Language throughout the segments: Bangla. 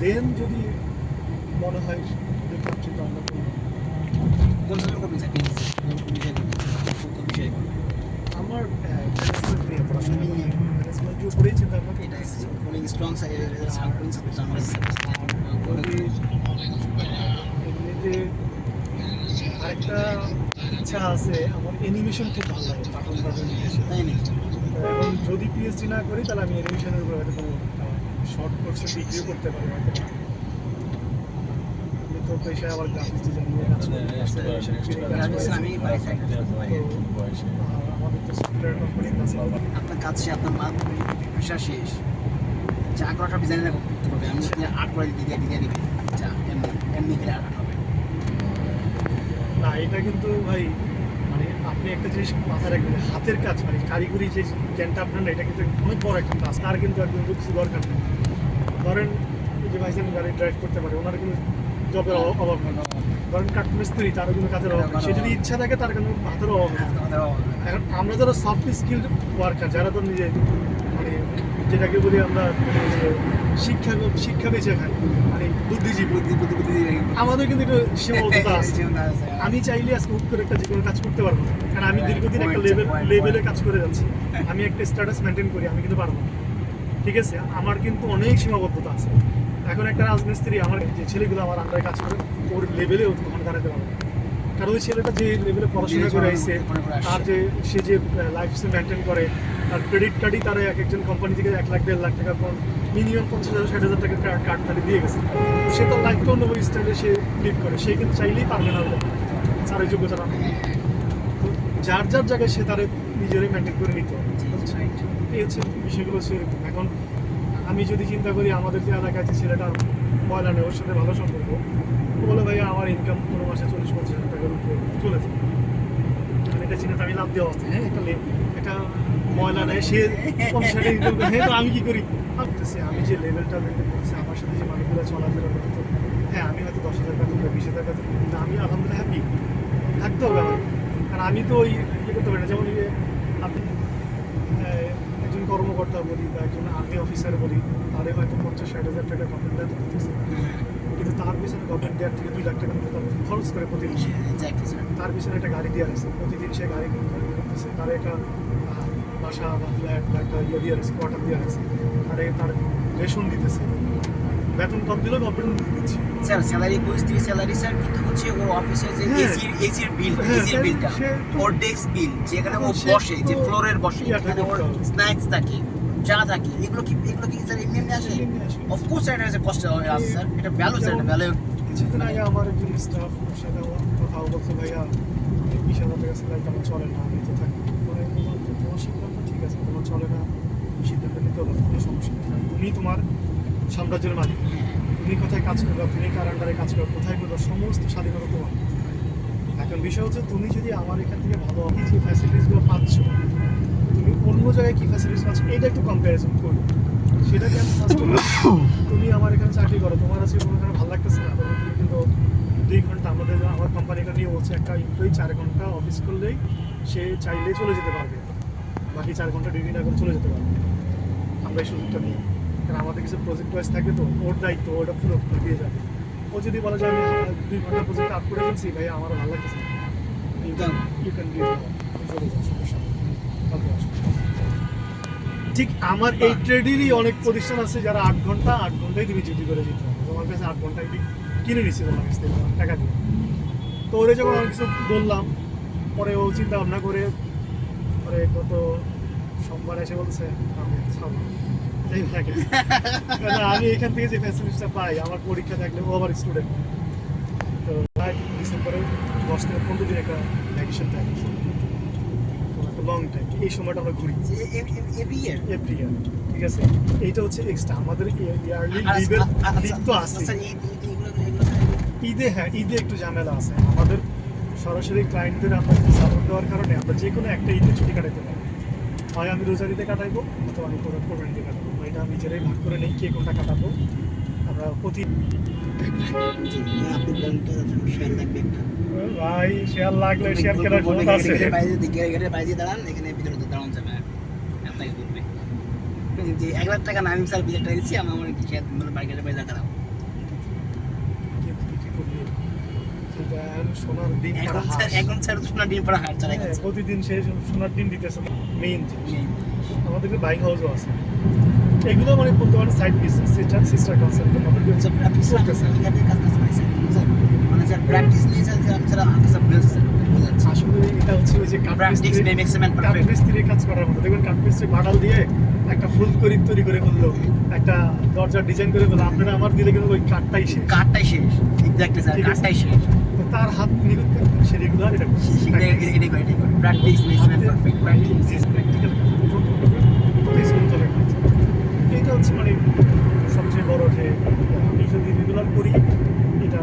দেন যদি মনে হয় তো আমরা আমার ম্যানেজমেন্ট নিয়ে পড়াশোনা ম্যানেজমেন্টের উপরেই চিন্তা ভাবনা এটা। স্ট্রং এমনিতে আরেকটা ইচ্ছা আছে। আমার অ্যানিমেশন খুব ভালো লাগে তাই যদি পিএইচডি না করি তাহলে আমি অ্যানিমেশনের উপর হয়তো কোনো শর্ট কোর্সে ডিগ্রিও করতে পারি হয়তো আমি তো পেশায় আবার গ্রাফিক্স ডিজাইন নিয়ে কাজ করি গ্রাজুয়েশন আমি পাই স্যার আমাদের তো সফটওয়্যার কোম্পানি আছে আপনার কাজ শেষ আপনার মা পেশা শেষ চা করাটা ডিজাইনার করতে পারবে আমি আর্ট করে দিতে দিতে দিবে চা এমনি এমনি গেলে আর্ট হবে না এটা কিন্তু ভাই মানে আপনি একটা জিনিস মাথায় রাখবেন, হাতের কাজ মানে কারিগরি যে জ্ঞানটা আপনার না, এটা কিন্তু অনেক বড় একটা কাজ। তার কিন্তু একদম কিছু দরকার নেই। ধরেন যে ভাইজান গাড়ি ড্রাইভ করতে পারে, ওনার কিন্তু জবের অভাব নেই। ধরেন কাঠমিস্ত্রি, তারও কিন্তু কাজের অভাব সে যদি ইচ্ছা থাকে, তার কিন্তু হাতের অভাব এখন আমরা যারা সফট স্কিল ওয়ার্কার যারা তো নিজে মানে যেটাকে বলি আমরা মানে শিক্ষা শিক্ষা বেঁচে খাই মানে বুদ্ধিজীবী বুদ্ধি বুদ্ধি বুদ্ধি আমাদের কিন্তু একটু সীমাবদ্ধতা আছে। আমি চাইলে আজকে হুট করে একটা যে কোনো কাজ করতে পারব কারণ আমি দীর্ঘদিন একটা লেভেল লেভেলে কাজ করে যাচ্ছি। আমি একটা স্ট্যাটাস মেনটেন করি আমি কিন্তু পারব ঠিক আছে? আমার কিন্তু অনেক সীমাবদ্ধতা আছে। এখন একটা রাজমিস্ত্রি আমার যে ছেলেগুলো আমার আন্ডারে কাজ করে ওর লেভেলে ও কখনো দাঁড়াতে পারবে কারণ ওই ছেলেটা যে লেভেলে পড়াশোনা করে আসছে। তার যে সে যে লাইফ মেনটেন করে তার ক্রেডিট কার্ডই তারা এক একজন কোম্পানি থেকে এক লাখ দেড় লাখ টাকা মিনিমাম পঞ্চাশ হাজার ষাট হাজার টাকা কার্ড তাহলে দিয়ে গেছে। সে তার লাইফটা অন্য স্টাইলে সে লিড করে। সে কিন্তু চাইলেই পারবে না তার ওই যোগ্যতা না তো যার যার জায়গায় সে তার নিজেরই মেনটেন করে নিতে হবে। এই হচ্ছে বিষয়গুলো হচ্ছে এরকম। এখন আমি যদি চিন্তা করি আমাদের যে এলাকায় যে ছেলেটা ময়লা নেই ওর সাথে ভালো সম্পর্ক। বলে ভাই আমার ইনকাম কোনো মাসে চল্লিশ পঞ্চাশ হাজার টাকার উপরে চলে যায়। মানে এটা চিন্তা আমি লাভ দেওয়া হ্যাঁ একটা লে- একটা ময়লা নেয় সে পঞ্চাশ হাজার ইনকাম হ্যাঁ তো আমি কি করি? ভাবতেছি আমি যে লেভেলটা মেনটেন করছি আমার সাথে যে মানুষগুলো চলাফেরা করতো হ্যাঁ আমি হয়তো দশ হাজার টাকা বা বিশ হাজার টাকা করি, কিন্তু আমি আলহামদুলিল্লাহ হ্যাপি থাকতে হবে আমার। কারণ আমি তো ওই ইয়ে করতে পারি না যেমন ইয়ে আপনি একজন কর্মকর্তা বলি বা একজন আর্মি অফিসার বলি তারে হয়তো পঞ্চাশ ষাট হাজার টাকা গভর্নমেন্ট বেতন দিতেছে কিন্তু তার পিছনে গভর্নমেন্ট দেড় থেকে দুই লাখ টাকার মতো খরচ করে প্রতিদিন। তার পিছনে একটা গাড়ি দিয়ে রাখছে প্রতিদিন সে গাড়ি করতেছে তার একটা বাসা বা ফ্ল্যাট বা একটা ইয়ে দিয়ে রাখছে কোয়ার্টার দিয়ে রাখছে তারে তার রেশন দিতেছে। বেতন কম দিলেও গভর্নমেন্ট দিচ্ছে। স্যার স্যালারি পরিস্থিতি স্যালারি স্যার কিন্তু হচ্ছে ওর অফিসের যে হ্যাঁ। এসির এসির বিল হ্যাঁ, এসির বিলটা ওর ডেস্ক বিল যেখানে ও বসে যে ফ্লোরের বসে যেখানে ওর স্ন্যাক্স থাকে চা থাকে এগুলো কি এগুলো কি স্যার এমনি এমনি আসে? আসে। অফকোর্স এটা আছে কষ্ট আছে স্যার এটা ভ্যালু স্যার এটা ভ্যালু কিছুদিন আগে আমার একজন স্টাফ সাথে আমার কথাও বলছে ভাইয়া বিশ হাজার টাকা স্যালারি আমার চলে না আমি তো থাকি পরে তোমার আছে তোমার চলে না, সিদ্ধান্ত নিতে হবে, কোনো সমস্যা নেই। তুমি তোমার সাম্রাজ্যের মালিক। তুমি কোথায় কাজ করবে, তুমি কার আন্ডারে কাজ করবে, কোথায় করবে, সমস্ত স্বাধীনতা তোমার। এখন বিষয় হচ্ছে তুমি যদি আমার এখান থেকে ভালো যে ফ্যাসিলিটিসগুলো পাচ্ছ, তুমি অন্য জায়গায় কী ফ্যাসিলিটিস পাচ্ছ এটা একটু কম্প্যারিজন করবে সেটাকে আমি ফার্স্ট তুমি আমার এখানে চাকরি করো, তোমার আছে কোনো এখানে ভালো লাগতেছে না তুমি কিন্তু দুই ঘণ্টা আমাদের, আমার কোম্পানি এখানে নিয়ে বলছে, একটা এমপ্লয়ি চার ঘণ্টা অফিস করলেই সে চাইলে চলে যেতে পারবে। বাকি চার ঘণ্টা ডিউটি না করে চলে যেতে পারবে। আমরা এই সুযোগটা নিই। কারণ আমাদের কিছু প্রজেক্ট ওয়াইজ থাকে তো ওর দায়িত্ব ওটা পুরো দিয়ে যাবে। ও যদি বলে যে আমি দুই ঘণ্টা প্রজেক্ট আপ করে ফেলছি ভাই আমার ভালো লাগছে ইউ ক্যান ইউ ক্যান চলে যাও সমস্যা নেই। ঠিক আমার এই ট্রেডেরই অনেক প্রতিষ্ঠান আছে যারা আট ঘণ্টা আট ঘন্টায় তুমি ডিউটি করে যেতে হবে তোমার কাছে আট ঘন্টায় কিনে নিচ্ছে তোমার কাছ থেকে টাকা দিয়ে। তো ওরে যখন আমি কিছু বললাম পরে ও চিন্তা ভাবনা করে পরে গত সোমবার এসে বলছে আমি ছাড়বো আমি এখান থেকে যে ফ্যাসিলিটিসটা পাই আমার পরীক্ষা থাকলে ও আবার স্টুডেন্ট তো ডিসেম্বরে দশ থেকে পনেরো দিন একটা ভ্যাকেশন থাকে লং টাইম এই সময়টা আমরা ঘুরি। এভরি ইয়ার এভরি ইয়ার ঠিক আছে? এইটা হচ্ছে এক্সট্রা আমাদের ইয়ারলি লিভের লিভ তো আছে এই এগুলো এগুলো ঈদে হ্যাঁ ঈদে একটু ঝামেলা আছে। আমাদের সরাসরি ক্লায়েন্টদের আমরা সাপোর্ট দেওয়ার কারণে আমরা যে কোনো একটা ঈদে ছুটি কাটাইতে পারি। হয় আমি রোজার ঈদে কাটাইবো অথবা আমি কোনো কোরবানি ঈদে কাটাবো এটা আমি নিজেরাই ভাগ করে নেই কে কোনটা কাটাবো আমরা প্রতি ভাই শেয়ার লাগলে শেয়ার কেনার ক্ষমতা আছে। বাইরে বাইরে দাঁড়ান এখানে ভিতরে দাঁড়ান যাবে। আপনাকে যে এক লাখ টাকা না আমি স্যার বিশ টাকা দিচ্ছি আমি আমার শেয়ার মানে বাইকের বাইরে দাঁড়াও দেন সোনার ডিম এখন স্যার হাঁস। এখন ডিম পাড়া হাট চালাই হ্যাঁ, প্রতিদিন সে সোনার ডিম দিতেছে মেইন আমাদের বাইক হাউসও আছে। এগুলো মানে বলতে পারেন সাইড সিস্টার সিস্টার কনসেপ্টের প্র্যাকটিস মানে স্যার প্র্যাকটিস স্যার আসলে এটা হচ্ছে ওই যে practice may makes man perfect কাঠমিস্ত্রি কাজ করার মতো। দেখবেন বাটাল দিয়ে একটা ফুল তৈরি তৈরি করে ফেলল। একটা দরজার ডিজাইন করে ফেলল। আপনারা আমার দিলে কিন্তু ওই কাঠটাই শেষ। কাটটাই শেষ। এক্স্যাক্টলি স্যার ঠিক আছে। শেষ। তার হাত নিখুঁত সে রেগুলার এটা করে করে। প্র্যাকটিস পারফেক্ট প্র্যাকটিস প্র্যাকটিক্যাল এটা হচ্ছে মানে সবচেয়ে বড় যে আমি যদি রেগুলার করি এটা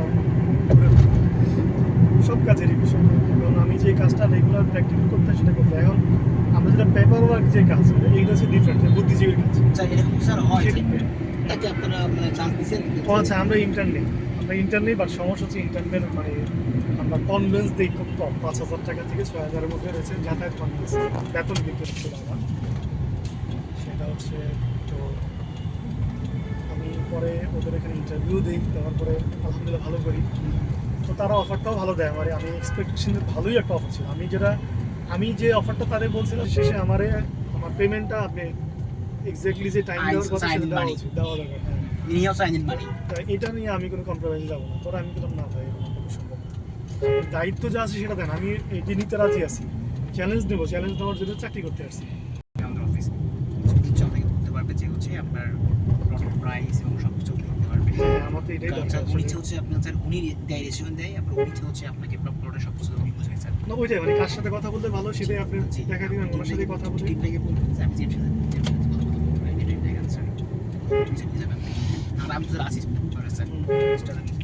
করে। সব কাজেরই বিষয়। কারণ আমি যে কাজটা রেগুলার প্র্যাকটিক্যাল করতে সেটা করতে এখন আমরা যেটা পেপার ওয়ার্ক যে কাজ এইটা হচ্ছে ডিফারেন্ট বুদ্ধিজীবীর কাজ। আপনারা মানে আচ্ছা আমরা ইন্টার্ন নেই। আমরা ইন্টার্ন নেই বাট সমস্যা হচ্ছে ইন্টারনেট মানে আমরা কনভেন্স দিই খুব কম পাঁচ হাজার টাকা থেকে ছয় হাজারের মধ্যে রয়েছে যাতায়াত কনভেন্স বেতন কিন্তু হচ্ছে আমার। সেটা হচ্ছে তো আমি পরে ওদের এখানে ইন্টারভিউ দিই দেওয়ার পরে আলহামদুলিল্লাহ ভালো করি। তো তারা অফারটাও ভালো দেয় আমার। আমি এক্সপেকটেশনের ভালোই একটা অফার ছিল। আমি যেটা আমি যে অফারটা তাদের বলছিলাম শেষে আমারে আমার পেমেন্টটা আপনি এক্স্যাক্টলি যে টাইম দেওয়ার কথা সেটা দেওয়া দেওয়া দরকার হ্যাঁ। ইনিও ইন মানি এটা নিয়ে আমি কোনো কম্প্রোমাইজ যাব না। তোরা আমি বললাম না ভাই সম্ভব দায়িত্ব যা আছে সেটা দেন। আমি এটি নিতে রাজি আছি। চ্যালেঞ্জ নেব। চ্যালেঞ্জ নেওয়ার জন্য চাকরি করতে আসছি। আমাদের আপনাকে বলতে পারবে যে হচ্ছে আপনার প্রাইস এবং সব কিছু করতে পারবে। হ্যাঁ, আমার তো এটাই দরকার। স্যার, হচ্ছে আপনার স্যার উনি দেয় রেস্টুরেন্ট দেয় আপনার উনি হচ্ছে আপনাকে প্লটে সব কিছু উনি বোঝায় স্যার। না ওইটাই মানে কার সাথে কথা বলতে ভালো সেটাই আপনি দেখা দিবেন ওনার সাথে কথা বলে। টিমটাকে বলবেন যে আমি জেমসের সাথে কথা বলতে পারি এটা দেখেন স্যার ঠিক আছে যাবেন আর আমি তো আছি চলে